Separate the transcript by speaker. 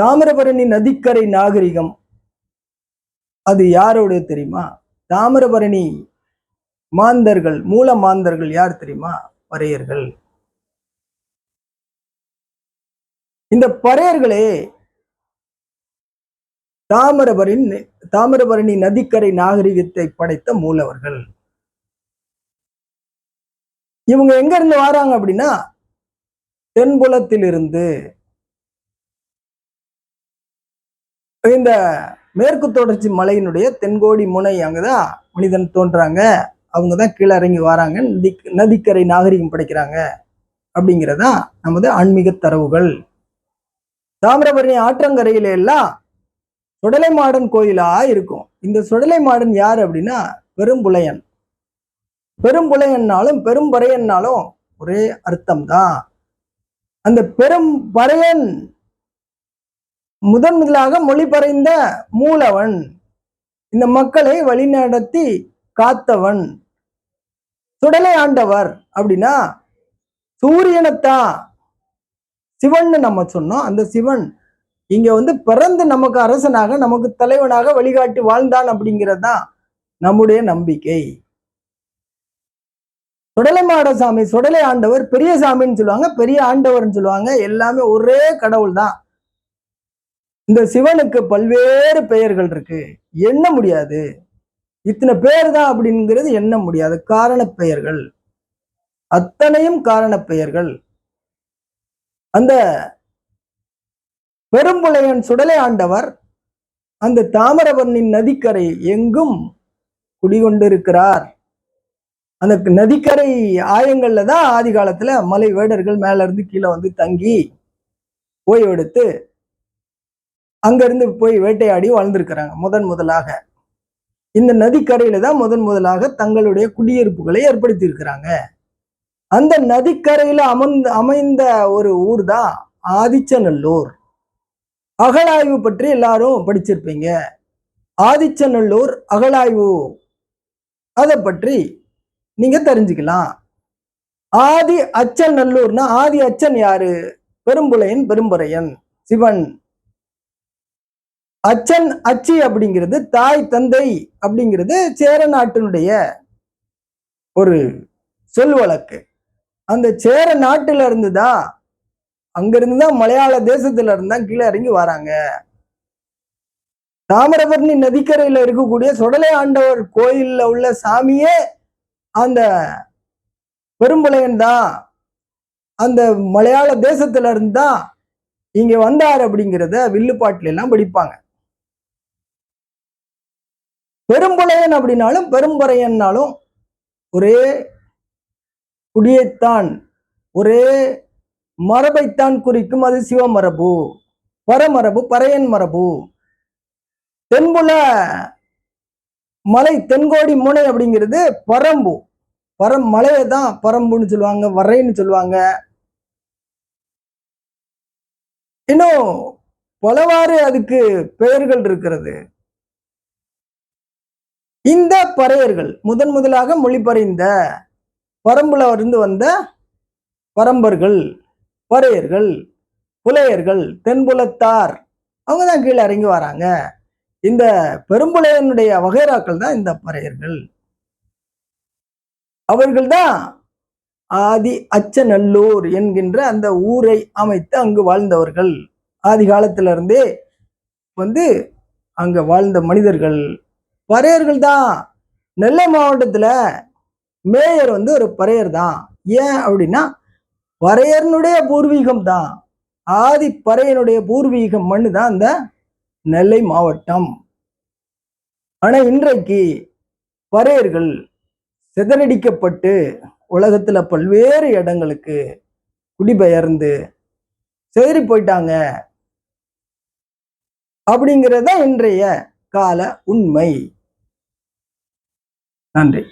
Speaker 1: தாமிரபரணி நதிக்கரை நாகரிகம். அது யாரோட தெரியுமா? தாமிரபரணி மாந்தர்கள் மூல மாந்தர்கள் யார் தெரியுமா? பறையர்கள். இந்த பறையர்களே தாமிரபரணி தாமிரபரணி நதிக்கரை நாகரிகத்தை படைத்த மூலவர்கள். இவங்க எங்க இருந்து வராங்க அப்படின்னா தென்புலத்திலிருந்து இந்த மேற்கு தொடர்ச்சி மலையினுடைய தென்கோடி முனை அங்கதான் மனிதன் தோன்றாங்க. அவங்க தான் கீழே இறங்கி வராங்க. நதி நதிக்கரை நாகரிகம் படைக்கிறாங்க அப்படிங்கிறதா நமது ஆன்மீக தரவுகள். தாமிரபரணி ஆற்றங்கரையில எல்லாம் சுடலை மாடன் கோயிலா இருக்கும். இந்த சுடலை மாடன் யார் அப்படின்னா பெரும்புலையன். பெரும்புலையன்னாலும் பெரும்பறையன்னாலும் ஒரே அர்த்தம் தான் அந்த பெரும் பறையன் முதன் முதலாக மொழி பறைந்த மூலவன். இந்த மக்களை வழிநடத்தி காத்தவன். சுடலை ஆண்டவர் அப்படின்னா சூரியனைத்தான் சிவன்னு நம்ம சொன்னோம். அந்த சிவன் இங்க வந்து பிறந்து நமக்கு அரசனாக நமக்கு தலைவனாக வழிகாட்டி வாழ்ந்தான் அப்படிங்கிறது தான் நம்முடைய நம்பிக்கை. சுடலை மாடசாமி சுடலை ஆண்டவர் பெரிய சாமின்னு சொல்லுவாங்க பெரிய ஆண்டவர்னு சொல்லுவாங்க. எல்லாமே ஒரே கடவுள் தான். இந்த சிவனுக்கு பல்வேறு பெயர்கள் இருக்கு. எண்ண முடியாது. இத்தனை பேர் தான் அப்படிங்கிறது எண்ண முடியாது. காரண பெயர்கள் அத்தனையும் காரண பெயர்கள் அந்த பெரும்புலையன் சுடலை ஆண்டவர் அந்த தாமிரபரணின் நதிக்கரை எங்கும் குடிகொண்டிருக்கிறார். அந்த நதிக்கரை ஆயங்கள்ல தான் ஆதி காலத்துல மலை வேடர்கள் மேல இருந்து கீழே வந்து தங்கி ஓய்வெடுத்து அங்கிருந்து போய் வேட்டையாடி வாழ்ந்திருக்கிறாங்க முதன் முதலாக. இந்த நதிக்கரையில தான் முதன் முதலாக தங்களுடைய குடியிருப்புகளை ஏற்படுத்தி இருக்கிறாங்க அந்த நதிக்கரையில அமர்ந்த அமைந்த ஒரு ஊர் தான் ஆதிச்சநல்லூர். அகழாய்வு பற்றி எல்லாரும் படிச்சிருப்பீங்க. ஆதிச்சநல்லூர் அகழாய்வு அதை பற்றி நீங்க தெரிஞ்சுக்கலாம். ஆதி அச்சநல்லூர்னா ஆதி அச்சன் யாரு? பெரும்புலையன் பெரும்பறையன் சிவன். அச்சன் அச்சி அப்படிங்கிறது தாய் தந்தை அப்படிங்கிறது சேர நாட்டினுடைய ஒரு சொல் வழக்கு. அந்த சேர நாட்டுல இருந்து தான் அங்கிருந்து தான் மலையாள தேசத்துல இருந்து தான் கீழே இறங்கி வராங்க. தாமிரபரணி நதிக்கரையில இருக்கக்கூடிய சுடலை ஆண்டவர் கோயில்ல உள்ள சாமியே அந்த பெரும்புலையன் தான். அந்த மலையாள தேசத்துல இருந்து தான் இங்க வந்தார் அப்படிங்கிறத வில்லுப்பாட்டுல எல்லாம் படிப்பாங்க. பெரும்புலையன் அப்படின்னாலும் பெரும்பறையன்னாலும் ஒரே குடியைத்தான் ஒரே மரபைத்தான் குறிக்கும். அது சிவமரபு பரமரபு பறையன் மரபு. தென்புல மலை தென்கோடி முனை அப்படிங்கிறது பரம்பு. பரம் மலையை தான் பரம்புன்னு சொல்லுவாங்க வரைன்னு சொல்லுவாங்க. இன்னும் பலவாறு அதுக்கு பெயர்கள் இருக்கிறது. இந்த பறையர்கள் முதன் முதலாக மொழிபறைந்த பரம்புல இருந்து வந்த பரம்பர்கள் பறையர்கள் புலையர்கள் தென்புலத்தார் அவங்க தான் கீழே இறங்கி வராங்க. இந்த பெரும்புலையனுடைய வகைராக்கள் தான் இந்த பறையர்கள். அவர்கள் தான் ஆதி அச்சநல்லூர் என்கின்ற அந்த ஊரை அமைத்து அங்கு வாழ்ந்தவர்கள். ஆதி காலத்திலிருந்தே வந்து அங்கே வாழ்ந்த மனிதர்கள். பறையர்கள் தான் நெல்லை மாவட்டத்தில் மேயர் வந்து ஒரு பறையர் தான் ஏன் அப்படின்னா பறையர்னுடைய பூர்வீகம் தான் ஆதி பறையனுடைய பூர்வீகம் மண்ணு தான் அந்த நெல்லை மாவட்டம். ஆனால் இன்றைக்கு பறையர்கள் சிதறடிக்கப்பட்டு உலகத்தில் பல்வேறு இடங்களுக்கு குடிபெயர்ந்து சிதறி போயிட்டாங்க. அப்படிங்கிறது தான் இன்றைய கால உண்மை. நன்றி